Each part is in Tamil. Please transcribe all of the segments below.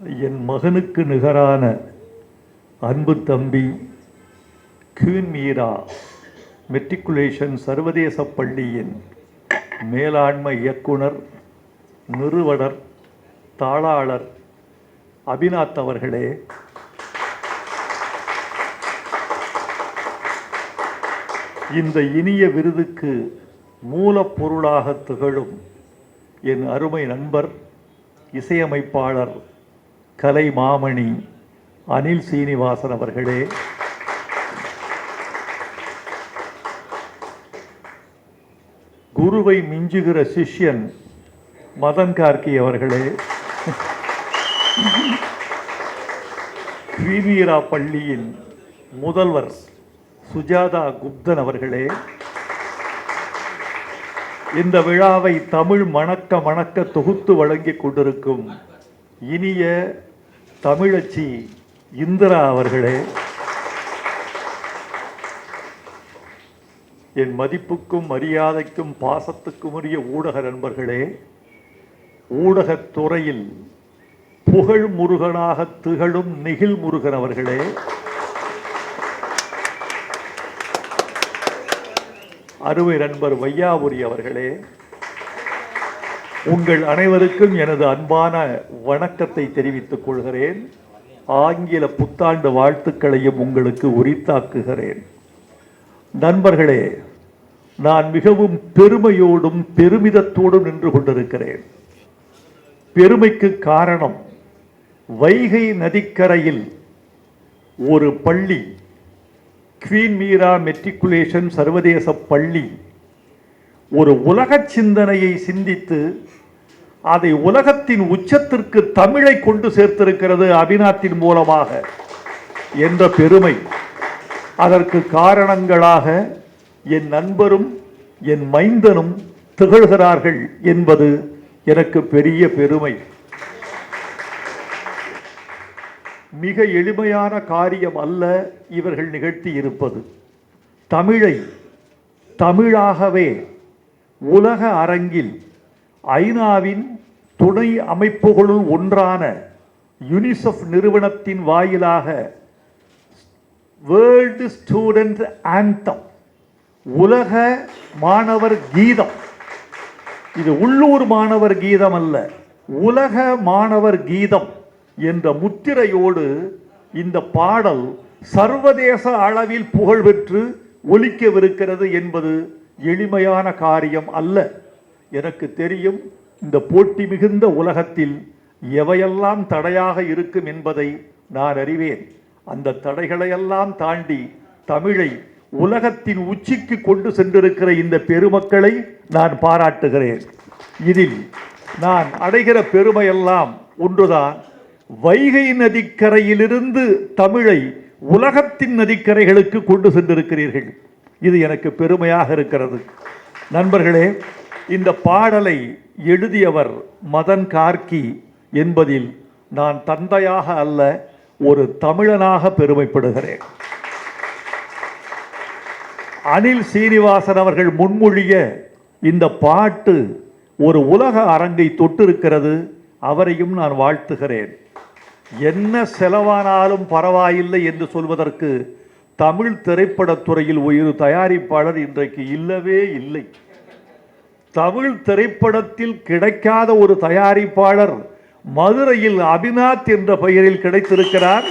என் மகனுக்கு நிகரான அன்பு தம்பி கியூன் மீரா மெட்ரிகுலேஷன் சர்வதேச பள்ளியின் மேலாண்மை இயக்குனர் நிறுவனர் தாளாளர் அபிநாத் அவர்களே. இந்த இனிய விருதுக்கு மூலப்பொருளாக திகழும் என் அருமை நண்பர் இசையமைப்பாளர் கலை மாமணி அனில் சீனிவாசன் அவர்களே. குருவை மிஞ்சுகிற சிஷ்யன் மதன் கார்கி அவர்களே. கிரீமீரா பள்ளியின் முதல்வர் சுஜாதா குப்தன் அவர்களே. இந்த விழாவை தமிழ் மணக்க மணக்க தொகுத்து வழங்கிக் கொண்டிருக்கும் இனிய தமிழச்சி இந்திரா அவர்களே என் மதிப்புக்கும் மரியாதைக்கும் பாசத்துக்கும் உரிய ஊடக நண்பர்களே ஊடகத் துறையில் புகழ் முருகனாக திகழும் நெகிழ் முருகன் அவர்களே அறுவை நண்பர் வையாபுரி அவர்களே உங்கள் அனைவருக்கும் எனது அன்பான வணக்கத்தை தெரிவித்துக் கொள்கிறேன். ஆங்கில புத்தாண்டு வாழ்த்துக்களையும் உங்களுக்கு உரித்தாக்குகிறேன். நண்பர்களே நான் மிகவும் பெருமையோடும் பெருமிதத்தோடும் நின்று கொண்டிருக்கிறேன். பெருமைக்கு காரணம் வைகை நதிக்கரையில் ஒரு பள்ளி குவீன் மீரா மெட்ரிகுலேஷன் சர்வதேச பள்ளி ஒரு உலக சிந்தனையை சிந்தித்து அதை உலகத்தின் உச்சத்திற்கு தமிழை கொண்டு சேர்த்திருக்கிறது அபிநாத்தின் மூலமாக என்ற பெருமை. அதற்கு காரணங்களாக என் நண்பரும் என் மைந்தனும் திகழ்கிறார்கள் என்பது எனக்கு பெரிய பெருமை. மிக எளிமையான காரியம் அல்ல இவர்கள் நிகழ்த்தி இருப்பது. தமிழை தமிழாகவே உலக அரங்கில் ஐநாவின் துணை அமைப்புகளுள் ஒன்றான யுனிசெஃப் நிறுவனத்தின் வாயிலாக வேர்ல்டு ஸ்டூடெண்ட் ஆந்தம் உலக மாணவர் கீதம். இது உள்ளூர் மாணவர் கீதம் அல்ல உலக மாணவர் கீதம் என்ற முத்திரையோடு இந்த பாடல் சர்வதேச அளவில் புகழ்பெற்று ஒலிக்கவிருக்கிறது என்பது எளிமையான காரியம் அல்ல. எனக்கு தெரியும் இந்த போட்டி மிகுந்த உலகத்தில் எவையெல்லாம் தடையாக இருக்கும் என்பதை நான் அறிவேன். அந்த தடைகளையெல்லாம் தாண்டி தமிழை உலகத்தின் உச்சிக்கு கொண்டு சென்றிருக்கிற இந்த பெருமக்களை நான் பாராட்டுகிறேன். இதில் நான் அடைகிற பெருமையெல்லாம் ஒன்றுதான். வைகை நதிக்கரையிலிருந்து தமிழை உலகத்தின் நதிக்கரைகளுக்கு கொண்டு சென்றிருக்கிறீர்கள். இது எனக்கு பெருமையாக இருக்கிறது. நண்பர்களே இந்த பாடலை எழுதியவர் மதன் கார்கி என்பதில் நான் தந்தையாக அல்ல ஒரு தமிழனாக பெருமைப்படுகிறேன். அனில் சீனிவாசன் அவர்கள் முன்மொழிய இந்த பாட்டு ஒரு உலக அரங்கை தொட்டிருக்கிறது அவரையும் நான் வாழ்த்துகிறேன். என்ன செலவானாலும் பரவாயில்லை என்று சொல்வதற்கு தமிழ் திரைப்படத்துறையில் ஒரு தயாரிப்பாளர் இன்றைக்கு இல்லவே இல்லை. தமிழ் திரைப்படத்தில் கிடைக்காத ஒரு தயாரிப்பாளர் மதுரையில் அபிநாத் என்ற பெயரில் கிடைத்திருக்கிறார்.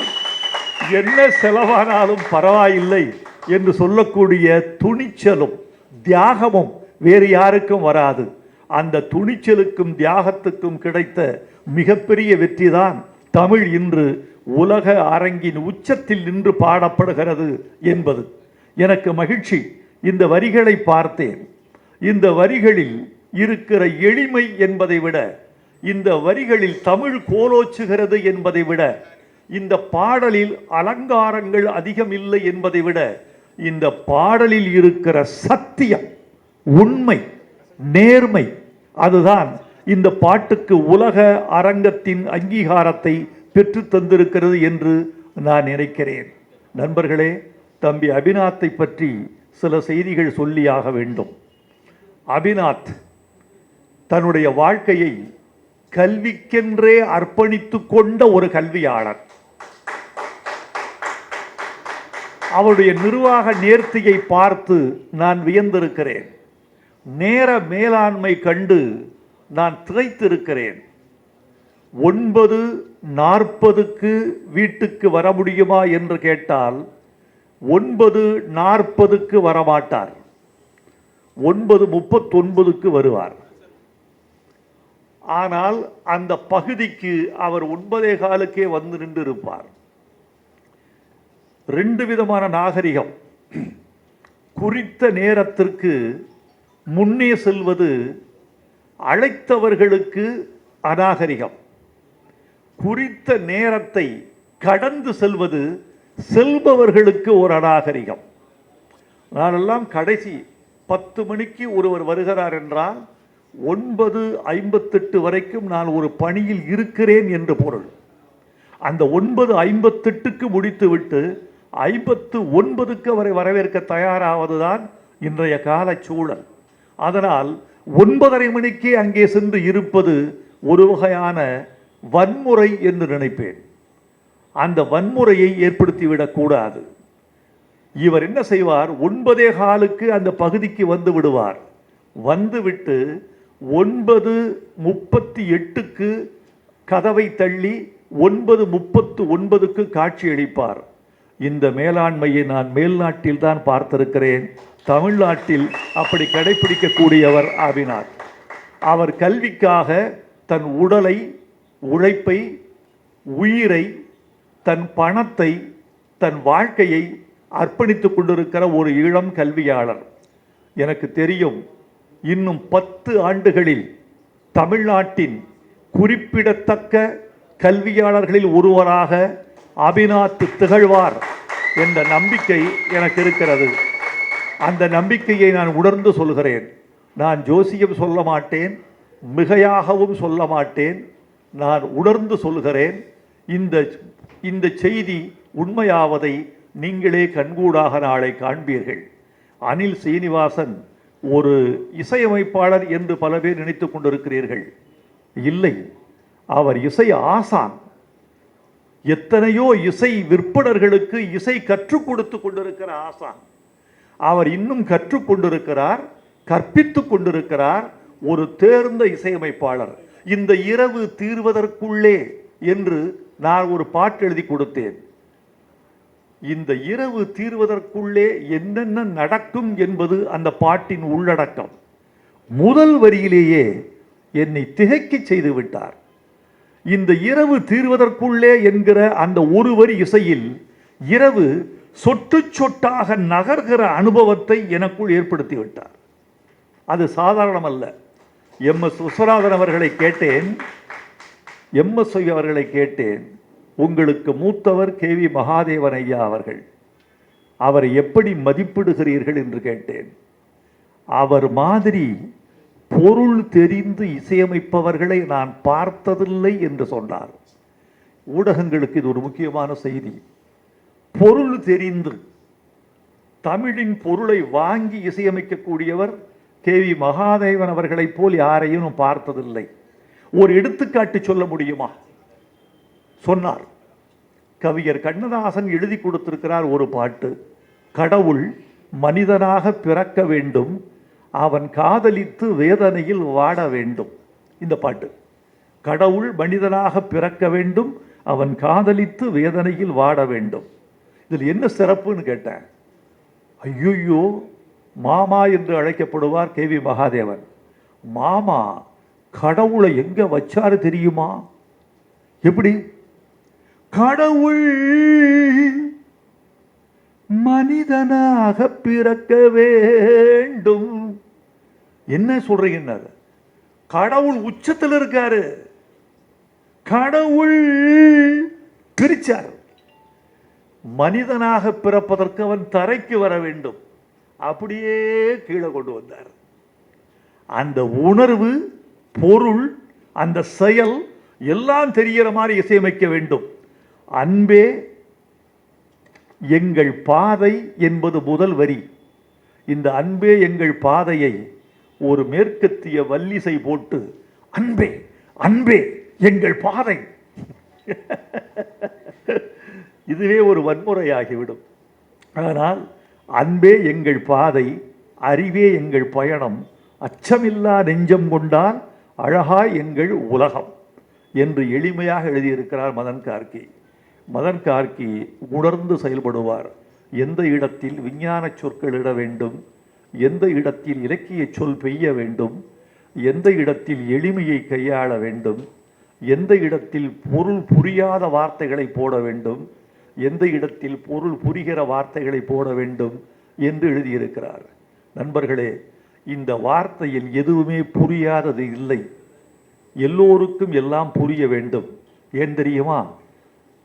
என்ன செலவானாலும் பரவாயில்லை என்று சொல்லக்கூடிய துணிச்சலும் தியாகமும் வேறு யாருக்கும் வராது. அந்த துணிச்சலுக்கும் தியாகத்துக்கும் கிடைத்த மிகப்பெரிய வெற்றிதான் தமிழ் இன்று உலக அரங்கின் உச்சத்தில் நின்று பாடப்படுகிறது என்பது எனக்கு மகிழ்ச்சி. இந்த வரிகளை பார்த்தேன். இந்த வரிகளில் இருக்கிற எளிமை என்பதை விட இந்த வரிகளில் தமிழ் கோலோச்சுகிறது என்பதை விட இந்த பாடலில் அலங்காரங்கள் அதிகம் இல்லை என்பதை விட இந்த பாடலில் இருக்கிற சத்தியம் உண்மை நேர்மை அதுதான் இந்த பாட்டுக்கு உலக அரங்கத்தின் அங்கீகாரத்தை பெற்று தந்திருக்கிறது என்று நான் நினைக்கிறேன். நண்பர்களே தம்பி அபிநாத்தை பற்றி சில செய்திகள் சொல்லியாக வேண்டும். அபிநாத் தன்னுடைய வாழ்க்கையை கல்விக்கென்றே அர்ப்பணித்து கொண்ட ஒரு கல்வியாளர். அவருடைய நிர்வாக நேர்த்தியை பார்த்து நான் வியந்திருக்கிறேன். நேர மேலாண்மை கண்டு நான் திகைத்திருக்கிறேன். ஒன்பது நாற்பதுக்கு வீட்டுக்கு வர முடியுமா என்று கேட்டால் ஒன்பது நாற்பதுக்கு வரமாட்டார். ஒன்பது முப்பத்தொன்பதுக்கு வருவார். ஆனால் அந்த பகுதிக்கு அவர் ஒன்பதே காலுக்கே வந்து நின்று இருப்பார் ரெண்டு விதமான நாகரிகம். குறித்த நேரத்திற்கு முன்னே செல்வது அழைத்தவர்களுக்கு அநாகரிகம். குறித்த நேரத்தை கடந்து செல்வது செல்பவர்களுக்கு ஒரு அநாகரிகம். நானெல்லாம் கடைசி பத்து மணிக்கு ஒருவர் வருகிறார் என்றால் ஒன்பது ஐம்பத்தெட்டு வரைக்கும் நான் ஒரு பணியில் இருக்கிறேன் என்று பொருள். அந்த ஒன்பது ஐம்பத்தெட்டுக்கு முடித்துவிட்டு ஐம்பத்து ஒன்பதுக்கு அவரை வரவேற்க தயாராவதுதான் இன்றைய கால சூழல் அதனால் ஒன்பதரை மணிக்கே அங்கே சென்று இருப்பது ஒரு வகையான வன்முறை என்று நினைப்பேன். அந்த வன்முறையை ஏற்படுத்திவிடக்கூடாது இவர் என்ன செய்வார்? ஒன்பதே காலுக்கு அந்த பகுதிக்கு வந்து விடுவார். வந்துவிட்டு ஒன்பது முப்பத்தி எட்டுக்கு கதவை தள்ளி ஒன்பது முப்பத்து ஒன்பதுக்கு காட்சியளிப்பார் இந்த மேலாண்மையை நான் மேல்நாட்டில் தான் பார்த்திருக்கிறேன். தமிழ்நாட்டில் அப்படி கடைபிடிக்கக்கூடியவர் ஆவினார். அவர் கல்விக்காக தன் உடலை உழைப்பை உயிரை தன் பணத்தை தன் வாழ்க்கையை அர்ப்பணித்துக் கொண்டிருக்கிற ஒரு இளம் கல்வியாளர். எனக்கு தெரியும் இன்னும் பத்து ஆண்டுகளில் தமிழ்நாட்டின் குறிப்பிடத்தக்க கல்வியாளர்களில் ஒருவராக அபிநாத் திகழ்வார் என்ற நம்பிக்கை எனக்கு இருக்கிறது. அந்த நம்பிக்கையை நான் உணர்ந்து சொல்கிறேன். நான் ஜோசியம் சொல்ல மாட்டேன் மிகையாகவும் சொல்ல மாட்டேன். நான் உணர்ந்து சொல்கிறேன் இந்த இந்த செய்தி உண்மையாவதை நீங்களே கண்கூடாக நாளை காண்பீர்கள். அனில் சீனிவாசன் ஒரு இசையமைப்பாளர் என்று பல பேர் நினைத்து கொண்டிருக்கிறீர்கள். இல்லை அவர் இசை ஆசான். எத்தனையோ இசை விற்பனர்களுக்கு இசை கற்றுக் கொடுத்து கொண்டிருக்கிற ஆசான். அவர் இன்னும் கற்றுக்கொண்டிருக்கிறார் கற்பித்துக் கொண்டிருக்கிறார் ஒரு தேர்ந்த இசையமைப்பாளர். இந்த இரவு தீர்வதற்குள்ளே என்று நான் ஒரு பாட்டு எழுதி கொடுத்தேன். இந்த இரவு தீர்வதற்குள்ளே என்னென்ன நடக்கும் என்பது அந்த பாட்டின் உள்ளடக்கம். முதல் வரியிலேயே என்னை திகைக்க செய்து விட்டார். இந்த இரவு தீர்வதற்குள்ளே என்கிற அந்த ஒரு வரி இசையில் இரவு சொட்டு சொட்டாக நகர்கிற அனுபவத்தை எனக்குள் ஏற்படுத்தி விட்டார். அது சாதாரணமல்ல. அல்ல எம் எஸ் விஸ்வநாதன் அவர்களை கேட்டேன். எம் எஸ் அவர்களை கேட்டேன். உங்களுக்கு மூத்தவர் கே வி மகாதேவன் ஐயா அவர்கள். அவரை எப்படி மதிப்பிடுகிறீர்கள் என்று கேட்டேன். அவர் மாதிரி பொருள் தெரிந்து இசையமைப்பவர்களை நான் பார்த்ததில்லை என்று சொன்னார். ஊடகங்களுக்கு இது ஒரு முக்கியமான செய்தி. பொருள் தெரிந்து தமிழின் பொருளை வாங்கி இசையமைக்கக்கூடியவர் கே வி மகாதேவன் அவர்களைப் போல் யாரையும் பார்த்ததில்லை. ஒரு எடுத்துக்காட்டு சொல்ல முடியுமா? சொன்னார். கவிஞர் கண்ணதாசன் எழுதி கொடுத்திருக்கிறார் ஒரு பாட்டு கடவுள் மனிதனாக பிறக்க வேண்டும் அவன் காதலித்து வேதனையில் வாட வேண்டும். இந்த பாட்டு கடவுள் மனிதனாக பிறக்க வேண்டும் அவன் காதலித்து வேதனையில் வாட வேண்டும். இதில் என்ன சிறப்புன்னு கேட்டேன். ஐயோ மாமா என்று அழைக்கப்படுவார் கே வி மகாதேவன். மாமா கடவுளை எங்கே வச்சாரு தெரியுமா? எப்படி? கடவுள் மனிதனாக பிறக்க வேண்டும். என்ன சொல்றீங்க? கடவுள் உச்சத்தில் இருக்காரு. கடவுள் பிரிச்சார் மனிதனாக பிறப்பதற்கு அவன் தரைக்கு வர வேண்டும். அப்படியே கீழே கொண்டு வந்தார். அந்த உணர்வு பொருள் அந்த செயல் எல்லாம் தெரிகிற மாதிரி இசையமைக்க வேண்டும். அன்பே எங்கள் பாதை என்பது முதல் வரி. இந்த அன்பே எங்கள் பாதையை ஒரு மேற்கத்திய வல்லிசை போட்டு அன்பே அன்பே எங்கள் பாதை. இதுவே ஒரு வன்முறையாகிவிடும். ஆனால் அன்பே எங்கள் பாதை அறிவே எங்கள் பயணம் அச்சமில்லா நெஞ்சம் கொண்டான் அழகாய் எங்கள் உலகம் என்று எளிமையாக எழுதியிருக்கிறார் மதன் கார்கி. மதன் கார்கி உணர்ந்து செயல்படுவார். எந்த இடத்தில் விஞ்ஞான சொற்கள் இட வேண்டும் எந்த இடத்தில் இலக்கிய சொல் பெய்ய வேண்டும் எந்த இடத்தில் எளிமையை கையாள வேண்டும் எந்த இடத்தில் பொருள் புரியாத வார்த்தைகளை போட வேண்டும் எந்த இடத்தில் பொருள் புரிகிற வார்த்தைகளை போட வேண்டும் என்று எழுதியிருக்கிறார். நண்பர்களே இந்த வார்த்தையில் எதுவுமே புரியாதது இல்லை. எல்லோருக்கும் எல்லாம் புரிய வேண்டும். ஏன் தெரியுமா?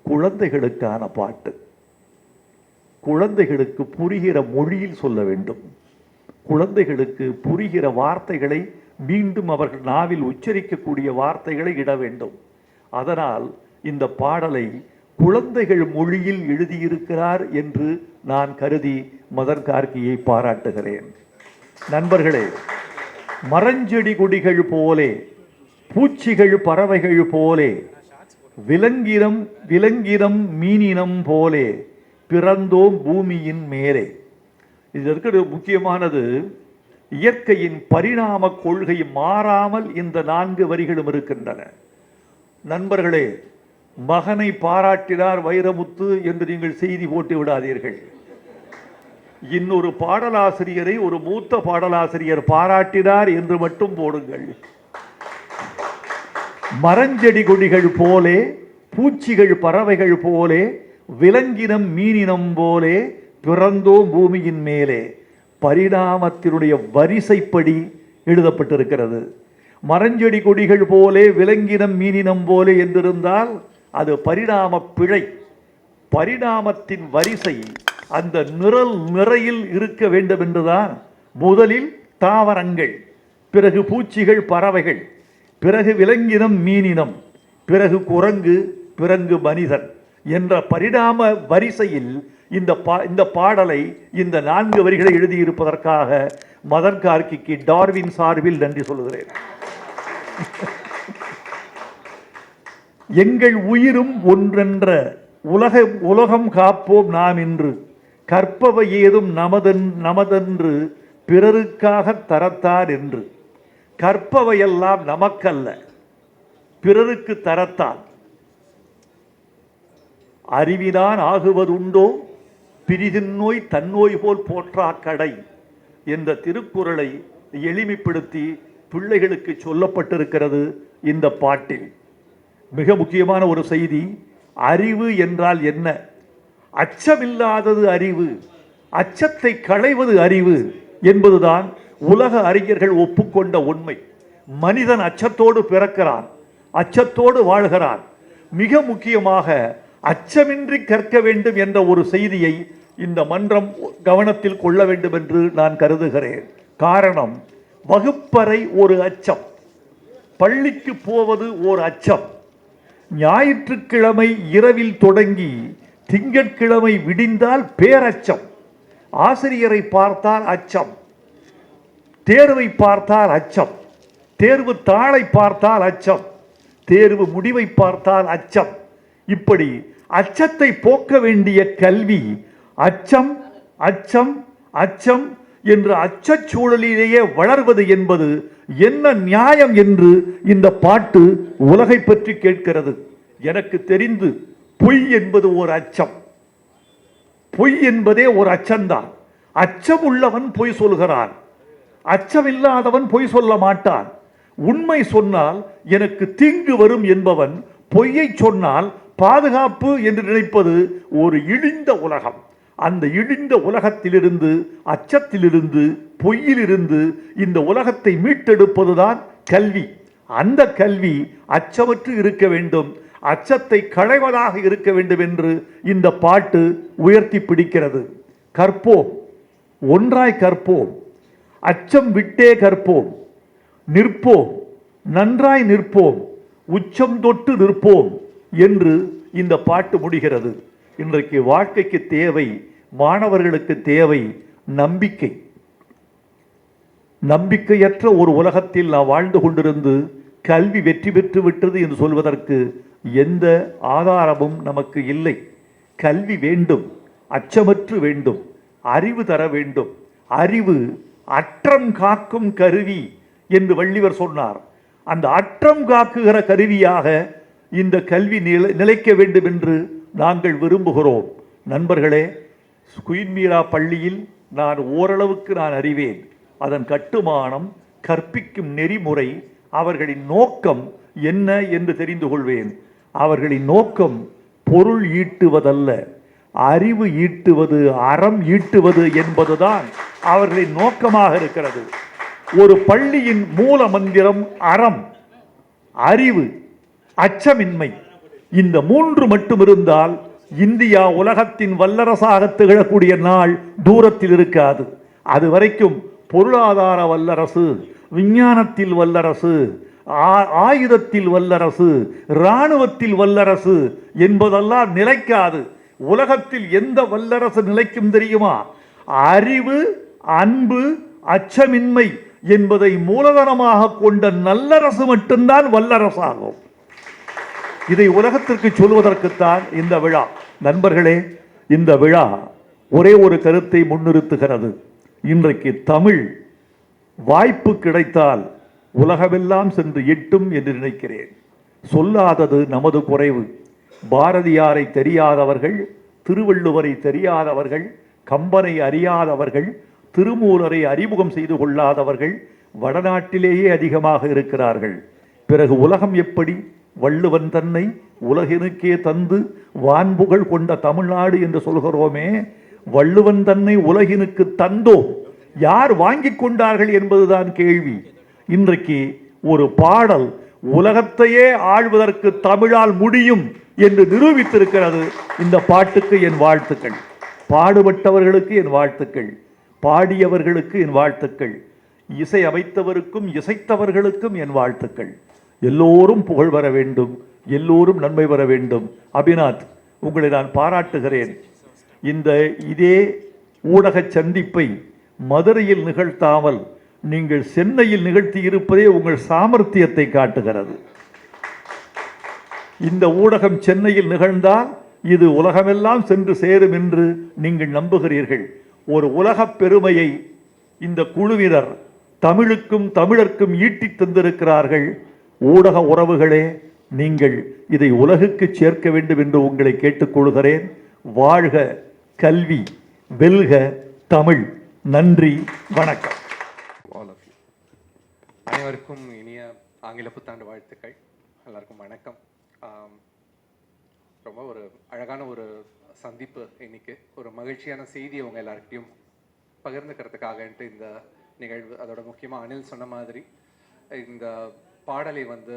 குழந்தைகளுக்கான பாட்டு. குழந்தைகளுக்கு புரிகிற மொழியில் சொல்ல வேண்டும். குழந்தைகளுக்கு புரிகிற வார்த்தைகளை மீண்டும் அவர்கள் நாவில் உச்சரிக்கக்கூடிய வார்த்தைகளை இட வேண்டும். அதனால் இந்த பாடலை குழந்தைகள் மொழியில் எழுதியிருக்கிறார் என்று நான் கருதி மதன் கார்கியை பாராட்டுகிறேன். நண்பர்களே மரஞ்செடி கொடிகள் போலே பூச்சிகள் பறவைகள் போலே விலங்கினம் விலங்கினம் மீனினம் போலே பிறந்தோம் பூமியின் மேலே. இது இருக்கிற முக்கியமானது இயற்கையின் பரிணாம கொள்கை மாறாமல் இந்த நான்கு வரிகளும் இருக்கின்றன. நண்பர்களே மகனை பாராட்டினார் வைரமுத்து என்று நீங்கள் செய்தி போட்டு விடாதீர்கள். இன்னொரு பாடலாசிரியரை ஒரு மூத்த பாடலாசிரியர் பாராட்டினார் என்று மட்டும் போடுங்கள். மரஞ்செடி கொடிகள் போலே பூச்சிகள் பறவைகள் போலே விலங்கினம் மீனினம் போலே பிறந்தோம் பூமியின் மேலே. பரிணாமத்தினுடைய வரிசைப்படி எழுதப்பட்டிருக்கிறது. மரஞ்செடி கொடிகள் போலே விலங்கினம் மீனினம் போலே என்றிருந்தால் அது பரிணாம பிழை. பரிணாமத்தின் வரிசை அந்த நிரல் நிறையில் இருக்க வேண்டும் என்றுதான் முதலில் தாவரங்கள் பிறகு பூச்சிகள் பறவைகள் பிறகு விலங்கினம் மீனினம் பிறகு குரங்கு பிறகு மனிதன் என்ற பரிணாம வரிசையில் இந்த பா இந்த பாடலை இந்த நான்கு வரிகளை எழுதியிருப்பதற்காக மதன் கார்கிக்கு டார்வின் சார்பில் நன்றி சொல்கிறேன் எங்கள் உயிரும் ஒன்றென்ற உலக உலகம் காப்போம் நாம் இன்று. கற்பவை ஏதும் நமதன் நமதென்று பிறருக்காக தரத்தார் என்று. கற்பவையெல்லாம் நமக்கல்ல பிறருக்கு தரத்தான் அறிவிதான் ஆகுவதுண்டோ? பிரிதின்னோய் தன்னோய் போல் போற்றா கடை என்ற திருக்குறளை எளிமைப்படுத்தி பிள்ளைகளுக்கு சொல்லப்பட்டிருக்கிறது இந்த பாட்டில். மிக முக்கியமான ஒரு செய்தி அறிவு என்றால் என்ன? அச்சமில்லாதது அறிவு அச்சத்தை களைவது அறிவு என்பதுதான் உலக அறிஞர்கள் ஒப்புக்கொண்ட உண்மை. மனிதன் அச்சத்தோடு பிறக்கிறான் அச்சத்தோடு வாழ்கிறான். மிக முக்கியமாக அச்சமின்றி கற்க வேண்டும் என்ற ஒரு செய்தியை இந்த மன்றம் கவனத்தில் கொள்ள வேண்டும் என்று நான் கருதுகிறேன். காரணம் வகுப்பறை ஒரு அச்சம். பள்ளிக்கு போவது ஓர் அச்சம். ஞாயிற்றுக்கிழமை இரவில் தொடங்கி திங்கட்கிழமை விடிந்தால் பேரச்சம். ஆசிரியரை பார்த்தால் அச்சம். தேர்வை பார்த்தால் அச்சம். தேர்வு தாளை பார்த்தால் அச்சம். தேர்வு முடிவை பார்த்தால் அச்சம். இப்படி அச்சத்தை போக்க வேண்டிய கல்வி அச்சம் அச்சம் அச்சம் என்று அச்சச்சூழலிலேயே வளர்வது என்பது என்ன நியாயம் என்று இந்த பாட்டு உலகை பற்றி கேட்கிறது. எனக்கு தெரிந்து பொய் என்பது ஒரு அச்சம். பொய் என்பதே ஒரு அச்சம்தான். அச்சம் உள்ளவன் பொய் சொல்கிறான். அச்சமில்லாதவன் பொய் சொல்ல மாட்டான். உண்மை சொன்னால் எனக்கு தீங்கு வரும் என்பவன் பொய்யை சொன்னால் பாதுகாப்பு என்று நினைப்பது ஒரு இழிந்த உலகம். அந்த இழிந்த உலகத்திலிருந்து அச்சத்திலிருந்து பொய்யிலிருந்து இந்த உலகத்தை மீட்டெடுப்பதுதான் கல்வி. அந்த கல்வி அச்சமற்று இருக்க வேண்டும். அச்சத்தை களைவதாக இருக்க வேண்டும் என்று இந்த பாட்டு உயர்த்தி பிடிக்கிறது. கற்போம். ஒன்றாய் கற்போம். அச்சம் விட்டே கற்போம். நிற்போம். நன்றாய் நிற்போம். உச்சம் தொட்டு நிற்போம் என்று இந்த பாட்டு முடிகிறது. இன்றைக்கு வாழ்க்கைக்கு தேவை மாணவர்களுக்கு தேவை நம்பிக்கை. நம்பிக்கையற்ற ஒரு உலகத்தில் நான் வாழ்ந்து கொண்டிருந்து கல்வி வெற்றி பெற்று விட்டது என்று சொல்வதற்கு எந்த ஆதாரமும் நமக்கு இல்லை. கல்வி வேண்டும் அச்சமற்று வேண்டும் அறிவு தர வேண்டும். அறிவு அற்றம் காக்கும் கருவி என்று வள்ளிவர் சொன்னார். அந்த அற்றம் காக்குகிற கருவியாக இந்த கல்வி நிலை நிலைக்க வேண்டும் என்று நாங்கள் விரும்புகிறோம். நண்பர்களே குயின்மீரா பள்ளியில் நான் ஓரளவுக்கு நான் அறிவேன். அதன் கட்டுமானம் கற்பிக்கும் நெறிமுறை அவர்களின் நோக்கம் என்ன என்று தெரிந்து கொள்வேன். அவர்களின் நோக்கம் பொருள் ஈட்டுவதல்ல. அறிவு ஈட்டுவது அறம் ஈட்டுவது என்பதுதான் அவர்களின் நோக்கமாக இருக்கிறது. ஒரு பள்ளியின் மூல மந்திரம் அறம் அறிவு அச்சமின்மை. இந்த மூன்று மட்டும் இருந்தால் இந்தியா உலகத்தின் வல்லரசாக திகழக்கூடிய நாள் தூரத்தில் இருக்காது. அது வரைக்கும் பொருளாதார வல்லரசு விஞ்ஞானத்தில் வல்லரசு ஆ- ஆயுதத்தில் வல்லரசு இராணுவத்தில் வல்லரசு என்பதெல்லாம் நிலைக்காது. உலகத்தில் எந்த வல்லரசு நிலைக்கும் தெரியுமா? அறிவு அன்பு அச்சமின்மை என்பதை மூலதனமாக கொண்ட நல்லரசு மட்டும்தான் வல்லரசாகும். இதை உலகத்திற்கு சொல்வதற்குத்தான் இந்த விழா. நண்பர்களே இந்த விழா ஒரே ஒரு கருத்தை முன்னிறுத்துகிறது. இன்றைக்கு தமிழ் வாய்ப்பு கிடைத்தால் உலகமெல்லாம் சென்று எட்டும் என்று நினைக்கிறேன். சொல்லாதது நமது குறைவு. பாரதியாரை தெரியாதவர்கள் திருவள்ளுவரை தெரியாதவர்கள் கம்பனை அறியாதவர்கள் திருமூலரை அறிமுகம் செய்து கொள்ளாதவர்கள் வடநாட்டிலேயே அதிகமாக இருக்கிறார்கள். பிறகு உலகம் எப்படி? வள்ளுவன் தன்னை உலகினுக்கே தந்து வான்புகழ் கொண்ட தமிழ்நாடு என்று சொல்கிறோமே வள்ளுவன் தன்னை உலகினுக்கு தந்தோம் யார் வாங்கிக் கொண்டார்கள் என்பதுதான் கேள்வி. இன்றைக்கு ஒரு பாடல் உலகத்தையே ஆழ்வதற்கு தமிழால் முடியும் என்று நிரூபித்திருக்கிறது இந்த பாட்டுக்கு என் வாழ்த்துக்கள். பாடுபட்டவர்களுக்கு என் வாழ்த்துக்கள். பாடியவர்களுக்கு என் வாழ்த்துக்கள். இசை அமைத்தவருக்கும் இசைத்தவர்களுக்கும் என் வாழ்த்துக்கள். எல்லோரும் புகழ் வர வேண்டும். எல்லோரும் நன்மை வர வேண்டும். அபிநாத் உங்களை நான் பாராட்டுகிறேன். இந்த இதே ஊடக சந்திப்பை மதுரையில் நிகழ்த்தாமல் நீங்கள் சென்னையில் நிகழ்த்தி இருப்பதே உங்கள் சாமர்த்தியத்தை காட்டுகிறது. இந்த ஊடகம் சென்னையில் நிகழ்ந்தால் இது உலகமெல்லாம் சென்று சேரும் என்று நீங்கள் நம்புகிறீர்கள். ஒரு உலகப் பெருமையை இந்த குழுவினர் தமிழுக்கும் தமிழர்க்கும் ஈட்டித் தந்திருக்கிறார்கள். ஊடக உறவுகளே நீங்கள் இதை உலகுக்கு சேர்க்க வேண்டும் என்று உங்களை கேட்டுக்கொள்கிறேன். வாழ்க கல்வி வெல்க தமிழ். நன்றி வணக்கம். அனைவருக்கும் இனிய ஆங்கில புத்தாண்டு வாழ்த்துக்கள். எல்லாருக்கும் வணக்கம். ரொம்ப ஒரு அழகான ஒரு சந்திப்பு இன்னைக்கு. ஒரு மகிழ்ச்சியான செய்தி அவங்க எல்லாருக்கிட்டையும் பகிர்ந்துக்கிறதுக்காகன்ட்டு இந்த நிகழ்வு. அதோட முக்கியமாக அனில் சொன்ன மாதிரி இந்த பாடலை வந்து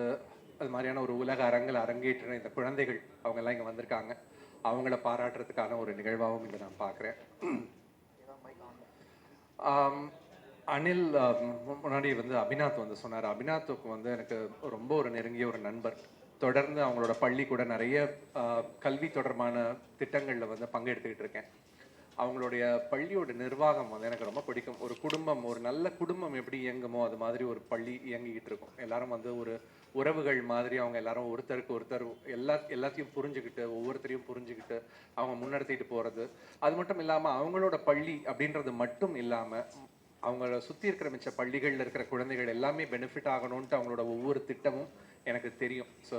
அது மாதிரியான ஒரு உலக அரங்கில் அரங்கேற்றின இந்த குழந்தைகள் அவங்கெல்லாம் இங்கே வந்திருக்காங்க. அவங்கள பாராட்டுறதுக்கான ஒரு நிகழ்வாகவும் இங்கே நான் பார்க்குறேன். அனில் முன்னாடி வந்து அபிநாத் வந்து சொன்னார். அபிநாத்துக்கு வந்து எனக்கு ரொம்ப ஒரு நெருங்கிய ஒரு நண்பர். தொடர்ந்து அவங்களோட பள்ளி கூட நிறைய கல்வி தொடர்பான திட்டங்களில் வந்து பங்கெடுத்துக்கிட்டு இருக்கேன். அவங்களுடைய பள்ளியோட நிர்வாகம் வந்து எனக்கு ரொம்ப பிடிக்கும். ஒரு குடும்பம் ஒரு நல்ல குடும்பம் எப்படி இயங்குமோ அது மாதிரி ஒரு பள்ளி இயங்கிக்கிட்டு இருக்கும். எல்லாரும் வந்து ஒரு உறவுகள் மாதிரி அவங்க எல்லாரும் ஒருத்தருக்கு ஒருத்தர் எல்லா எல்லாத்தையும் புரிஞ்சுக்கிட்டு ஒவ்வொருத்தரையும் புரிஞ்சுக்கிட்டு அவங்க முன்னெடுத்திட்டு போகிறது அது மட்டும் இல்லாமல் அவங்களோட பள்ளி அப்படின்றது மட்டும் இல்லாமல் அவங்கள சுற்றி இருக்கிற மிச்ச பள்ளிகளில் இருக்கிற குழந்தைகள் எல்லாமே பெனிஃபிட் ஆகணும்ன்ட்டு அவங்களோட ஒவ்வொரு திட்டமும் எனக்கு தெரியும். ஸோ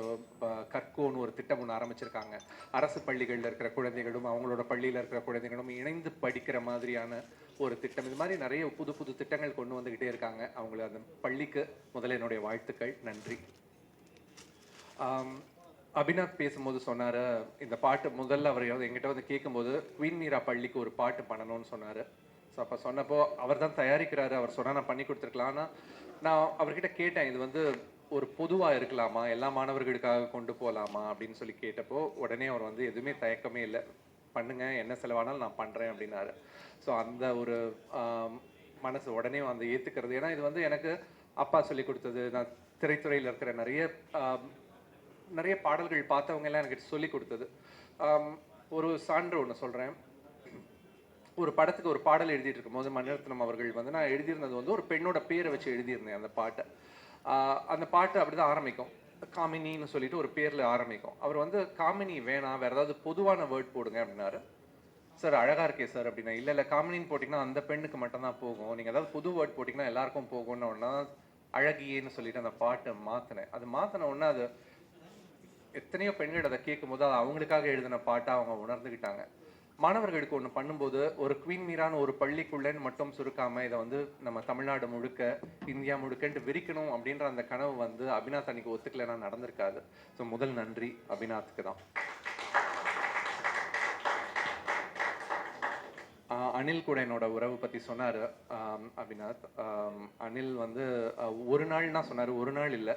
கற்கோன்னு ஒரு திட்டம் ஒன்று ஆரம்பிச்சிருக்காங்க. அரசு பள்ளிகளில் இருக்கிற குழந்தைகளும் அவங்களோட பள்ளியில் இருக்கிற குழந்தைகளும் இணைந்து படிக்கிற மாதிரியான ஒரு திட்டம். இது மாதிரி நிறைய புது புது திட்டங்கள் கொண்டு வந்துக்கிட்டே இருக்காங்க. அவங்கள அந்த பள்ளிக்கு முதல்ல என்னுடைய வாழ்த்துக்கள். நன்றி. அபிநாத் பேசும்போது சொன்னார் இந்த பாட்டு முதல்ல அவர் எங்கிட்ட வந்து கேட்கும்போது குவீன் மீரா பள்ளிக்கு ஒரு பாட்டு பண்ணணும்னு சொன்னார். ஸோ அப்போ சொன்னப்போ அவர் தான் தயாரிக்கிறாரு. அவர் சொன்னால் நான் பண்ணி கொடுத்துருக்கலாம். ஆனால் நான் அவர்கிட்ட கேட்டேன் இது வந்து ஒரு பொதுவாக இருக்கலாமா? எல்லா மாணவர்களுக்காக கொண்டு போகலாமா அப்படின்னு சொல்லி கேட்டப்போ உடனே அவர் வந்து எதுவுமே தயக்கமே இல்லை. பண்ணுங்க. என்ன செலவானாலும் நான் பண்ணுறேன் அப்படின்னாரு. ஸோ அந்த ஒரு மனசு உடனே வந்து ஏற்றுக்கிறது ஏன்னா இது வந்து எனக்கு அப்பா சொல்லி கொடுத்தது. நான் திரைத்துறையில் இருக்கிற நிறைய நிறைய பாடல்கள் பார்த்தவங்க எல்லாம் எனக்கு சொல்லி கொடுத்தது. ஒரு சான்று ஒன்று சொல்கிறேன் ஒரு படத்துக்கு ஒரு பாடல் எழுதிட்டு இருக்கும்போது மணிரத்னம் அவர்கள் வந்து நான் எழுதியிருந்தது வந்து ஒரு பெண்ணோட பேரை வச்சு எழுதியிருந்தேன் அந்த பாட்டை. அந்த பாட்டு அப்படிதான் ஆரம்பிக்கும். காமினின்னு சொல்லிட்டு ஒரு பேர்ல ஆரம்பிக்கும். அவர் வந்து காமினி வேணாம் வேற ஏதாவது பொதுவான வேர்ட் போடுங்க அப்படின்னாரு. சார் அழகா இருக்கே சார் அப்படின்னா இல்ல இல்ல காமினின்னு போட்டிங்கன்னா அந்த பெண்ணுக்கு மட்டும் தான் போகும். நீங்க ஏதாவது புது வேர்ட் போட்டிங்கன்னா எல்லாருக்கும் போகும்னு ஒன்றா அழகியேன்னு சொல்லிட்டு அந்த பாட்டை மாத்தினேன். அது மாத்தின உடனே அது எத்தனையோ பெண்கள் அதை கேட்கும்போது அது அவங்களுக்காக எழுதின பாட்டை அவங்க உணர்ந்துக்கிட்டாங்க மாணவர்களுக்கு ஒன்று பண்ணும்போது ஒரு குவீன் மீரான ஒரு பள்ளிக்குள்ளேன்னு மட்டும் சுருக்காமல் இதை வந்து நம்ம தமிழ்நாடு முழுக்க இந்தியா முழுக்கன்ட்டு விரிக்கணும் அப்படின்ற அந்த கனவு வந்து அபிநாத் அன்னைக்கு ஒத்துக்கலைன்னா நடந்திருக்காது. ஸோ முதல் நன்றி அபிநாத்துக்கு தான். அனில் கூட என்னோட உறவு பற்றி சொன்னார் அபிநாத். அனில் வந்து ஒரு நாள்னா சொன்னார் ஒரு நாள் இல்லை.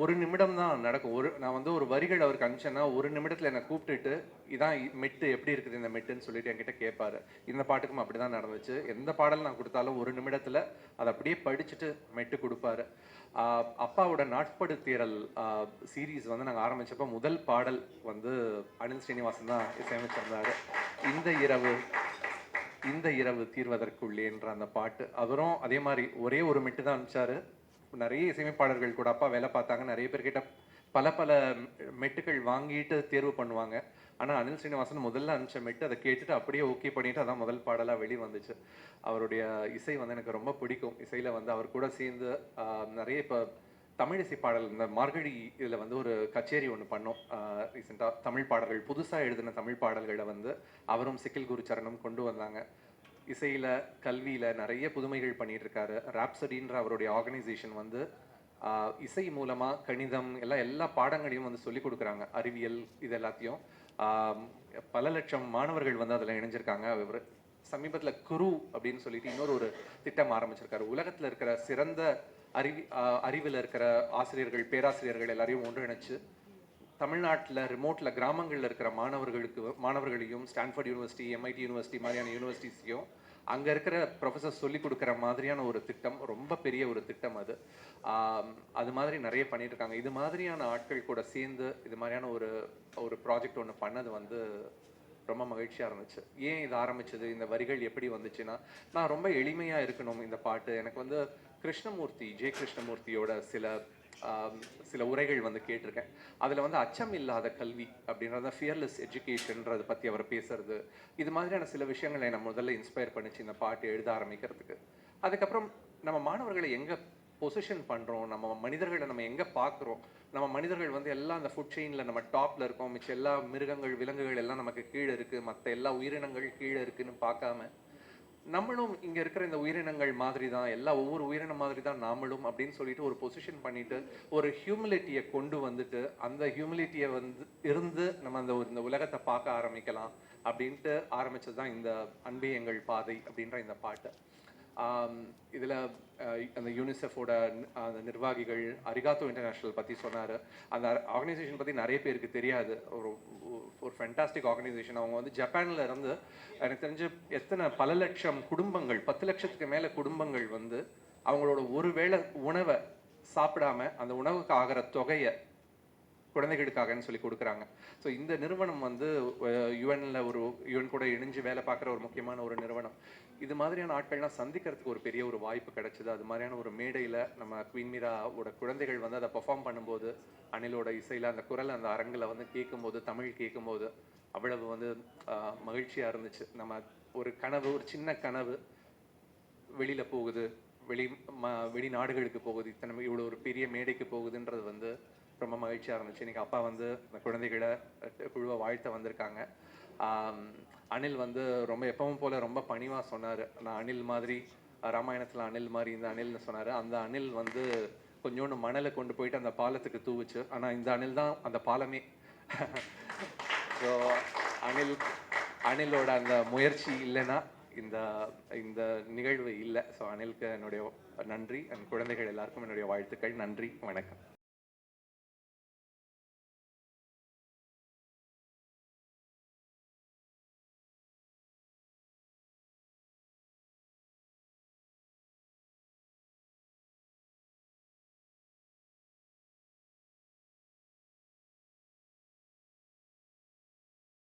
ஒரு நிமிடம் தான் நடக்கும். ஒரு நான் வந்து ஒரு வரிகள் அவருக்கு அனுப்பிச்சேன்னா ஒரு நிமிடத்தில் என்னை கூப்பிட்டுட்டு இதான் மெட்டு எப்படி இருக்குது இந்த மெட்டுன்னு சொல்லிட்டு என்கிட்ட கேட்பாரு இந்த பாட்டுக்கும் அப்படிதான் நடந்துச்சு. எந்த பாடல் நான் கொடுத்தாலும் ஒரு நிமிடத்தில் அதை அப்படியே படிச்சுட்டு மெட்டு கொடுப்பாரு. அப்பாவோட நாட்படு தீரல் சீரீஸ் வந்து நாங்கள் ஆரம்பித்தப்போ முதல் பாடல் வந்து அனில் ஸ்ரீனிவாசன் தான் இசையமைச்சிருந்தாரு. இந்த இரவு இந்த இரவு தீர்வதற்குள்ளேன்ற அந்த பாட்டு. அவரும் அதே மாதிரி ஒரே ஒரு மெட்டு தான் அனுப்பிச்சாரு. நிறைய இசையமைப்பாளர்கள் கூட அப்பா வேலை பார்த்தாங்க. நிறைய பேர்கிட்ட பல பல மெட்டுகள் வாங்கிட்டு தேர்வு பண்ணுவாங்க. ஆனால் அனில் ஸ்ரீனிவாசன் முதல்ல அனுப்பிச்ச மெட்டு அதை கேட்டுட்டு அப்படியே ஓகே பண்ணிட்டு அதான் முதல் பாடலாக வெளி வந்துச்சு. அவருடைய இசை வந்து எனக்கு ரொம்ப பிடிக்கும். இசையில் வந்து அவர் கூட சேர்ந்து நிறைய இப்போ தமிழ் இசை பாடல் இந்த மார்கழி இதில் வந்து ஒரு கச்சேரி ஒன்று பண்ணோம். ரீசெண்டாக தமிழ் பாடல்கள் புதுசாக எழுதின தமிழ் பாடல்களை வந்து அவரும் சிக்கில் குருச்சரணும் கொண்டு வந்தாங்க. இசையில் கல்வியில் நிறைய புதுமைகள் பண்ணிட்டு இருக்காரு ராப்சடின்ற அவருடைய ஆர்கனைசேஷன் வந்து இசை மூலமாக கணிதம் எல்லாம் எல்லா பாடங்களையும் வந்து சொல்லிக் கொடுக்குறாங்க. அறிவியல் இது எல்லாத்தையும். பல லட்சம் மாணவர்கள் வந்து அதில் இணைஞ்சிருக்காங்க. அவர் சமீபத்தில் குரு அப்படின்னு சொல்லிட்டு இன்னொரு ஒரு திட்டம் ஆரம்பிச்சிருக்காரு. உலகத்தில் இருக்கிற சிறந்த அறிவி அறிவில் இருக்கிற ஆசிரியர்கள் பேராசிரியர்கள் எல்லாரையும் ஒன்றிணைச்சு தமிழ்நாட்டில் ரிமோட்டில் கிராமங்களில் இருக்கிற மாணவர்களுக்கு மாணவர்களையும் ஸ்டான்ஃபர்ட் யூனிவர்சிட்டி எம்ஐடி யூனிவர்சிட்டி மாதிரியான யூனிவர்சிட்டிஸையும் அங்கே இருக்கிற ப்ரொஃபஸர் சொல்லி கொடுக்குற மாதிரியான ஒரு திட்டம் ரொம்ப பெரிய ஒரு திட்டம் அது. அது மாதிரி நிறைய பண்ணிட்டு இது மாதிரியான ஆட்கள் கூட சேர்ந்து இது மாதிரியான ஒரு ஒரு ப்ராஜெக்ட் ஒன்று பண்ணது வந்து ரொம்ப மகிழ்ச்சியாக இருந்துச்சு. ஏன் இது ஆரம்பிச்சது? இந்த வரிகள் எப்படி வந்துச்சுன்னா நான் ரொம்ப எளிமையாக இருக்கணும் இந்த பாட்டு. எனக்கு வந்து கிருஷ்ணமூர்த்தி ஜெய கிருஷ்ணமூர்த்தியோட சில சில உரைகள் வந்து கேட்டிருக்கேன். அதில் வந்து அச்சம் இல்லாத கல்வி அப்படின்றத ஃபியர்லெஸ் எஜுகேஷன்றதை பற்றி அவர் பேசுறது. இது மாதிரியான சில விஷயங்களை நம்ம முதல்ல இன்ஸ்பயர் பண்ணிச்சு இந்த பாட்டு எழுத ஆரம்பிக்கிறதுக்கு. அதுக்கப்புறம் நம்ம மாணவர்களை எங்கே பொசிஷன் பண்ணுறோம் நம்ம மனிதர்களை நம்ம எங்கே பார்க்குறோம் நம்ம மனிதர்கள் வந்து எல்லாம் அந்த ஃபுட் செயினில் நம்ம டாப்பில் இருக்கோம். மிச்சம் எல்லா மிருகங்கள் விலங்குகள் எல்லாம் நமக்கு கீழே இருக்குது மற்ற எல்லா உயிரினங்கள் கீழே இருக்குன்னு பார்க்காம நம்மளும் இங்க இருக்கிற இந்த உயிரினங்கள் மாதிரி தான் எல்லா ஒவ்வொரு உயிரினம் மாதிரி தான் நாமளும் அப்படின்னு சொல்லிட்டு ஒரு பொசிஷன் பண்ணிட்டு ஒரு ஹியூமிலிட்டியை கொண்டு வந்துட்டு அந்த ஹியூமிலிட்டியை வந்து இருந்து நம்ம அந்த ஒரு- இந்த உலகத்தை பார்க்க ஆரம்பிக்கலாம் அப்படின்ட்டு ஆரம்பிச்சது தான் இந்த அன்பே எங்கள் பாதை அப்படின்ற இந்த பாட்டு. இதில் அந்த யூனிசெஃபோட அந்த நிர்வாகிகள் அரிகாத்தோ இன்டர்நேஷ்னல் பற்றி சொன்னார். அந்த ஆர்கனைசேஷன் பற்றி நிறைய பேருக்கு தெரியாது. ஒரு ஒரு ஃபென்டாஸ்டிக் ஆர்கனைசேஷன் அவங்க வந்து ஜப்பானில் இருந்து எனக்கு தெரிஞ்சு எத்தனை பல லட்சம் குடும்பங்கள் பத்து லட்சத்துக்கு மேலே குடும்பங்கள் வந்து அவங்களோட ஒரு வேளை உணவை சாப்பிடாம அந்த உணவுக்கு ஆகிற தொகையை குழந்தைகளுக்காகன்னு சொல்லி கொடுக்குறாங்க. ஸோ இந்த நிறுவனம் வந்து யுஎனில் ஒரு யுஎன் கூட இணைஞ்சு வேலை பார்க்குற ஒரு முக்கியமான ஒரு நிறுவனம். இது மாதிரியான ஆட்கள்லாம் சந்திக்கிறதுக்கு ஒரு பெரிய ஒரு வாய்ப்பு கிடைச்சிது. அது மாதிரியான ஒரு மேடையில் நம்ம குவீன் மீராவோட குழந்தைகள் வந்து அதை பெர்ஃபார்ம் பண்ணும்போது அணிலோட இசையில் அந்த குரல் அந்த அரங்கில் வந்து கேட்கும்போது தமிழ் கேட்கும்போது அவ்வளவு வந்து மகிழ்ச்சியாக இருந்துச்சு. நம்ம ஒரு கனவு ஒரு சின்ன கனவு வெளியில் போகுது. வெளி ம வெளிநாடுகளுக்கு போகுது. இத்தனை இவ்வளோ ஒரு பெரிய மேடைக்கு போகுதுன்றது வந்து ரொம்ப மகிழ்ச்சியாக இருந்துச்சு. இன்னைக்கு அப்பா வந்து இந்த குழந்தைகளை குழுவை வாழ்த்த வந்திருக்காங்க. அணில் அனில் வந்து ரொம்ப எப்பவும் போல ரொம்ப பணிவாக சொன்னார். நான் அனில் மாதிரி ராமாயணத்தில் அனில் மாதிரி இந்த அனில்னு சொன்னார். அந்த அனில் வந்து கொஞ்சோண்டு மணலை கொண்டு போயிட்டு அந்த பாலத்துக்கு தூவுச்சு. ஆனால் இந்த அணில் தான் அந்த பாலமே. ஸோ அனில் அணிலோட அந்த முயற்சி இல்லைன்னா இந்த இந்த நிகழ்வு இல்லை. ஸோ அணிலுக்கு என்னுடைய நன்றி. அண்ட் குழந்தைகள் எல்லாருக்கும் என்னுடைய வாழ்த்துக்கள். நன்றி. வணக்கம்.